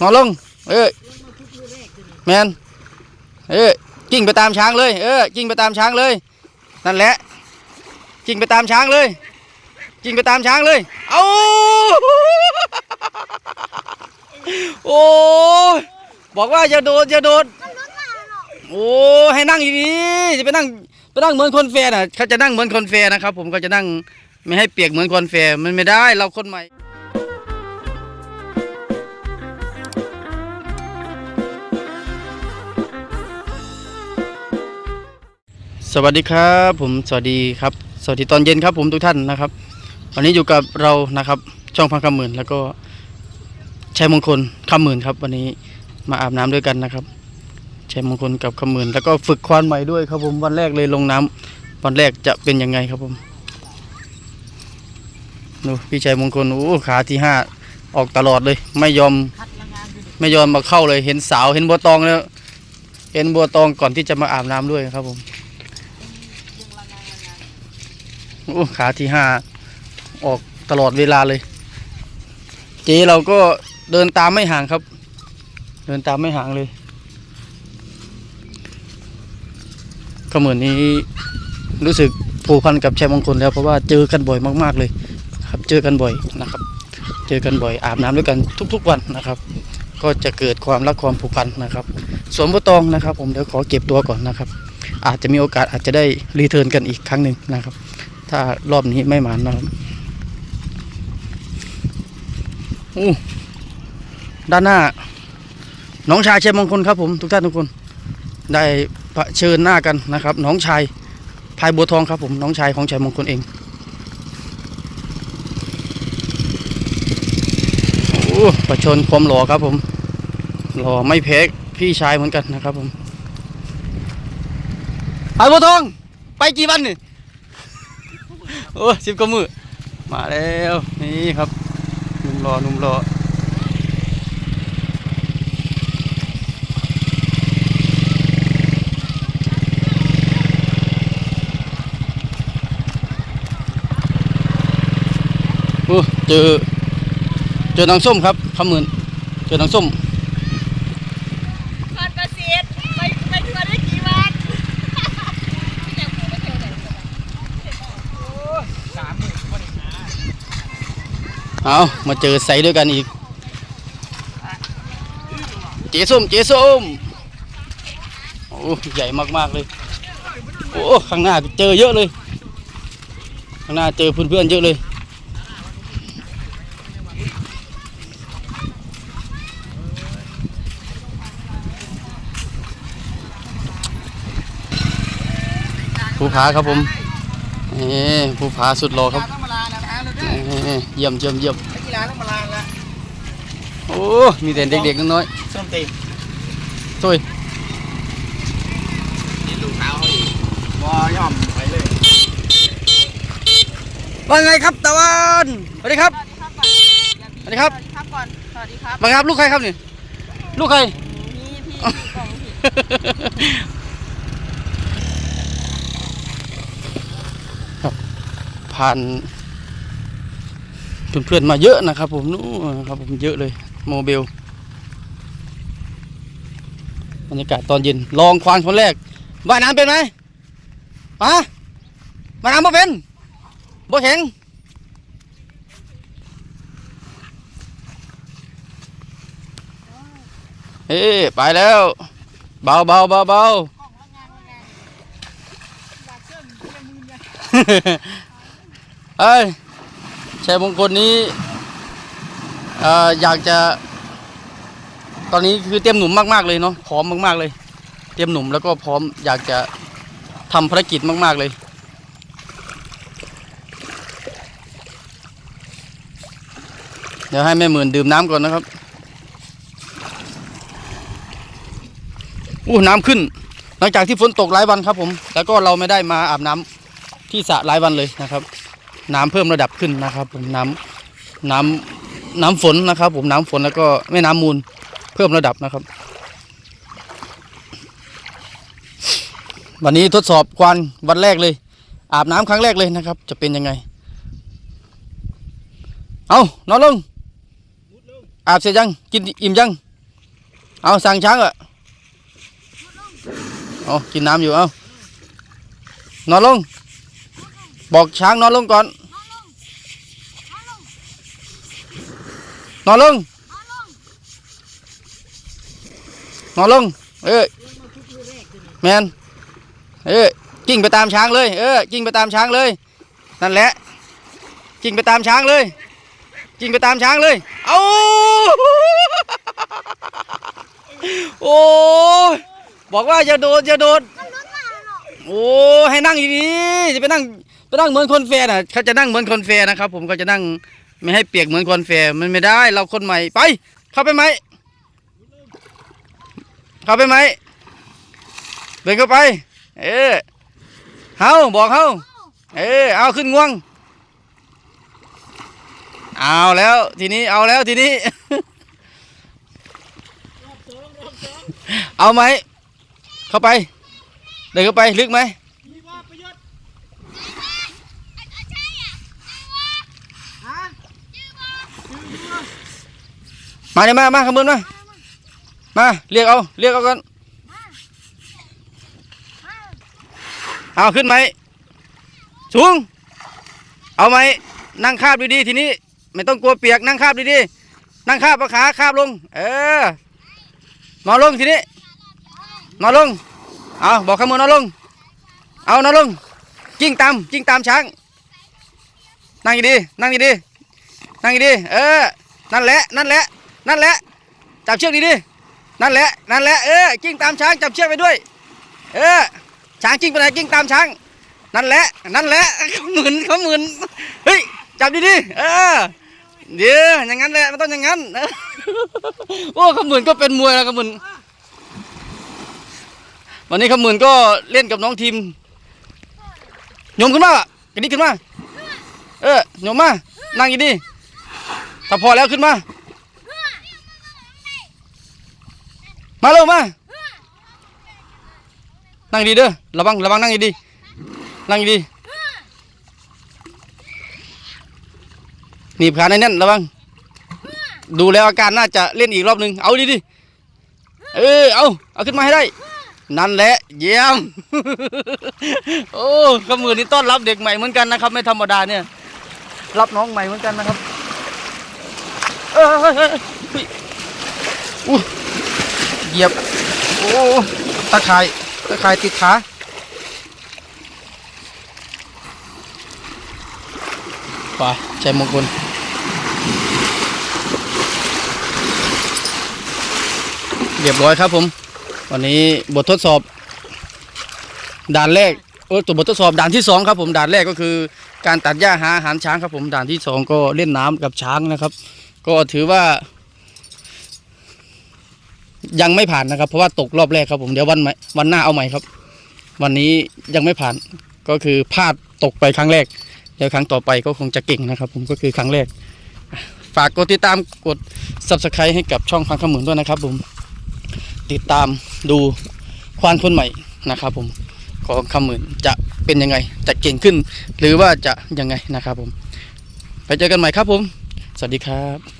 นอนลง เออแมนเออกิ้งไปตามช้างเลย เออกิ้งไปตามช้างเลย นั่นแหละกิ้งไปตามช้างเลยกิ้งไปตามช้างเลย เอาโอ้บอกว่าจะโดดจะโดดโอ้ให้นั่งอย่างนี้จะไปนั่งไปนั่งเหมือนคนแฟร์น่ะเขาจะนั่งเหมือนคนแฟร์นะครับ ผมก็จะนั่งไม่ให้เปียกเหมือนคนแฟร์มันไม่ได้เราคนใหม่ สวัสดีครับผมสวัสดีครับ สวัสดีตอนเย็นครับผมทุกท่านนะครับ วันนี้อยู่กับเรานะครับ ช่องพังคำหมื่นแล้วก็ชัยมงคลคำหมื่นครับ วันนี้มาอาบน้ำด้วยกันนะครับชัยมงคลกับคำหมื่นแล้วก็ฝึกควานใหม่ด้วยครับผมวันแรกเลยลงน้ำวันแรกจะเป็นยังไงครับผมดูพี่ชัยมงคลโอ้ขาที่ห้าออกตลอดเลย ไม่ยอมไม่ยอมมาเข้าเลยเห็นสาวเห็นบัวตองแล้วเห็นบัวตองก่อนที่จะมาอาบน้ำด้วยครับผม โอ้ขาที่ห้าออกตลอดเวลาเลย เจ๊เราก็เดินตามไม่ห่างครับ เดินตามไม่ห่างเลยก็เหมือนนี้รู้สึกผูกพันกับชัยมงคลแล้วเพราะว่าเจอกันบ่อยมากๆเลยครับ เจอกันบ่อยนะครับ เจอกันบ่อยอาบน้ำด้วยกันทุก ๆวันนะครับ ก็จะเกิดความรักความผูกพันนะครับสวนบัวตองนะครับ ผมเดี๋ยวขอเก็บตัวก่อนนะครับ อาจจะมีโอกาสอาจจะได้รีเทิร์นกันอีกครั้งหนึ่งนะครับ ถ้ารอบนี้ไม่หมานนะครับอู้ด้านหน้า น้องชายเชยมงคลครับผมทุกท่านทุกคน ได้เชิญหน้ากันนะครับ น้องชายพายบัวทองครับผมน้องชายของชัยมงคลเองโอ้ประชนความหล่อครับผมหล่อไม่แพ้พี่ชายเหมือนกันนะครับผมพายบัวทอง ไปกี่วันนี่ โอ้สิบกว่ามือมาแล้วนี่ครับนุ่มหล่อนุ่มหล่อโอ้เจอ เจอนางส้มครับคำมื่นเจอนางส้ม พันเปอร์เซ็นต์ไปไปทัวร์ได้กี่วันอยากพูดไม่เจอเลย เอามาเจอใสด้วยกันอีก เจ๊ส้ม เจ๊ส้ม โอ้ใหญ่มากๆเลย โอ้ข้างหน้าเจอเยอะเลย ข้างหน้าเจอเพื่อนๆเยอะเลยภูผาครับผมนี่ภูผาสุดหล่อครับ นี่เยี่ยมเยี่ยมเยี่ยมนักกีฬาต้องมาลาแล้วโอ้มีแต่เด็กๆน้อยส้มตีๆช่วยนี่ดูเท้าเขาอยู่วอย่อมไปเลยว่าไงครับตะวันสวัสดีครับสวัสดีครับก่อนสวัสดีครับ สวัสดีครับก่อน สวัสดีครับมาครับลูกใครครับนี่ลูกใคร นี่พี่พี่กล่องผิดครับผ่าน เพื่อนๆมาเยอะนะครับ ผมนู้นนะครับผมเยอะเลยโมเบลบรรยากาศตอนเย็นลองควานคนแรกว่ายน้ำเป็นไหมฮะว่ายน้ำบ่เป็นบ่แข็งเอ้ไปแล้ว เบาเบาเบาเบาเอ้ย ชัยมงคลนี้เอ่ออยากจะ ตอนนี้คือเตรียมหนุ่มมากๆเลยเนาะพร้อมมาก ๆเลย เตรียมหนุ่มแล้วก็พร้อมอยากจะทำภารกิจมาก ๆเลยเดี๋ยวให้แม่หมื่นดื่มน้ำก่อนนะครับอู้น้ำขึ้น หลังจากที่ฝนตกหลายวันครับผม แล้วก็เราไม่ได้มาอาบน้ำที่สระหลายวันเลยนะครับ น้ำเพิ่มระดับขึ้นนะครับผมน้ำน้ำน้ำฝนนะครับ ผมน้ำฝนแล้วก็แม่น้ำมูลเพิ่มระดับนะครับ วันนี้ทดสอบควันวันแรกเลย อาบน้ำครั้งแรกเลยนะครับ จะเป็นยังไง เอานอนลงอาบเสร็จยังกินอิ่มยัง เอาสั่งช้างเหรอะเอากินน้ำอยู่เอานอนลง บอกช้างนอนลงก่อน นอนลง นอนลง เออแมนเออกิ้งไปตามช้างเลย เออกิ้งไปตามช้างเลย นั่นแหละกิ้งไปตามช้างเลยกิ้งไปตามช้างเลย เอาโอ้ยบอกว่าอย่าโดดอย่าโดดโอ้ให้นั่งดีๆจะไปนั่ง นั่งเหมือนคนแฟร์น่ะเขาจะนั่งเหมือนคนแฟร์นะครับ ผมก็จะนั่งไม่ให้เปียกเหมือนคนแฟร์มันไม่ได้ เราคนใหม่ไป เข้าไปไหมเข้าไปไหมเดินเข้าไป เออเฮาบอกเฮาเออเอาขึ้นง่วง เอาแล้วทีนี้เอาแล้วทีนี้ เอาไหมเข้าไป เดินเข้าไปลึกไหม มีว่าประโยชน์ฮะ มาเนี่ยมามาขางบวนมามาเรียกเอาเรียกเอากันเอาขึ้นไหมสูง เอาไหมนั่งคาบดีๆทีนี้ ไม่ต้องกลัวเปียกนั่งคาบดีๆนั่งคาบขาคาบลง เออนอนลงทีนี้นอนลงเอาบอกขางบวนนอนลง เอานอนลงกิ้งตามกิ้งตามช้าง นั่งดีๆนั่งดีๆนั่งดีๆเออนั่นแหละนั่นแหละ นั่นแหละ จับเชือกดีดินั่นแหละ นั่นแหละ เออกิ้งตามช้างจับเชือกไปด้วย เออ ช้างกิ้งไปไหนกิ้งตามช้าง นั่นแหละ นั่นแหละเขาหมุนเขาหมุนเฮ้ย จับดีดิเออ เดี๋ยวอย่างนั้นแหละมันต้องอย่างนั้น โอ้ขมุนก็เป็นมวยแล้วขมุนวันนี้ขมุนก็เล่นกับน้องทีมโยมขึ้นมากระดิกขึ้นมา เออโยมมา นั่งดีๆถ้าพอแล้วขึ้นมา มาเร็วมา นั่งดีเด้อ ระวังระวังนั่งดีๆนั่งดีหนีบขาแน่นๆระวัง ดูแล้วอาการน่าจะเล่นอีกรอบหนึ่งเอาดีดิเออเอาเอาขึ้นมาให้ได้ นั่นแหละ เยี่ยม โอ้ขมือนี่ต้อนรับเด็กใหม่เหมือนกันนะครับ ไม่ธรรมดาเนี่ย รับน้องใหม่เหมือนกันนะครับ เออเฮ้ย เหยียบ โอ้ตะข่ายตะข่ายติดขาไปใจมงคลเรียบร้อยครับผม วันนี้บททดสอบ ด่านแรกเออตัวบททดสอบด่านที่สองครับผมด่านแรกก็คือการตัดหญ้าหาอาหารช้างครับผมด่านที่สองก็เล่นน้ำกับช้างนะครับ ก็ถือว่า ยังไม่ผ่านนะครับ เพราะว่าตกรอบแรกครับผมเดี๋ยววันใหม่วันหน้าเอาใหม่ครับ วันนี้ยังไม่ผ่านก็คือพลาดตกไปครั้งแรก เดี๋ยวครั้งต่อไปก็คงจะเก่งนะครับ ผมก็คือครั้งแรก ฝากกดติดตามกด subscribe ให้กับช่องพังขมุนด้วยนะครับ ผม ติดตามดูควานคนใหม่นะครับ ผมของขมุนจะเป็นยังไงจะเก่งขึ้น หรือว่าจะยังไงนะครับ ผม ไปเจอกันใหม่ครับผม สวัสดีครับ